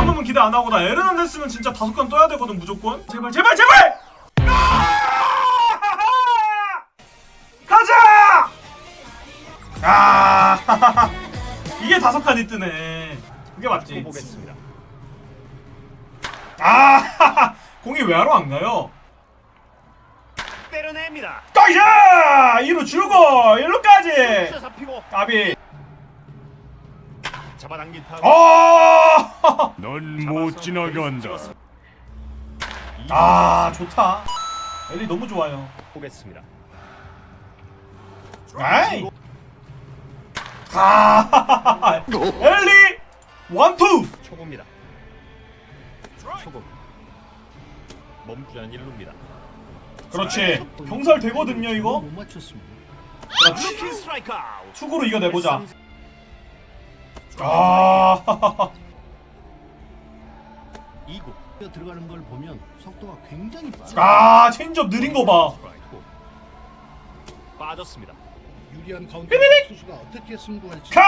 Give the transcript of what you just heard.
잡으면 기대 안 하고 나 에르난데스는 진짜 다섯 건 떠야 되거든 무조건. 제발 제발 제발. 아! 가자. 아 이게 다섯 칸이 뜨네. 그게 맞지. 보겠습니다. 아 공이 왜 하러 안 가요? 때려냅니다. 까이샤! 이로 주고 일로까지. 까비. 잡아당긴 타구. 어. 넌못 지나간다. 아 좋다. 엘리 너무 좋아요. 보겠습니다. 아이. 아. 엘리 원투. 초구입니다. 초구. 멈추는 일루입니다. 그렇지. 경살 되거든요 이거. 그렇지. 투구로 이겨내보자. 아. 2구. 뛰어 들어가는 걸 보면 속도가 굉장히 빠르. 아 체인지업 느린 거 봐. 스트라이크. 빠졌습니다. 유리한 가운데 투수가 어떻게 승부할지 카.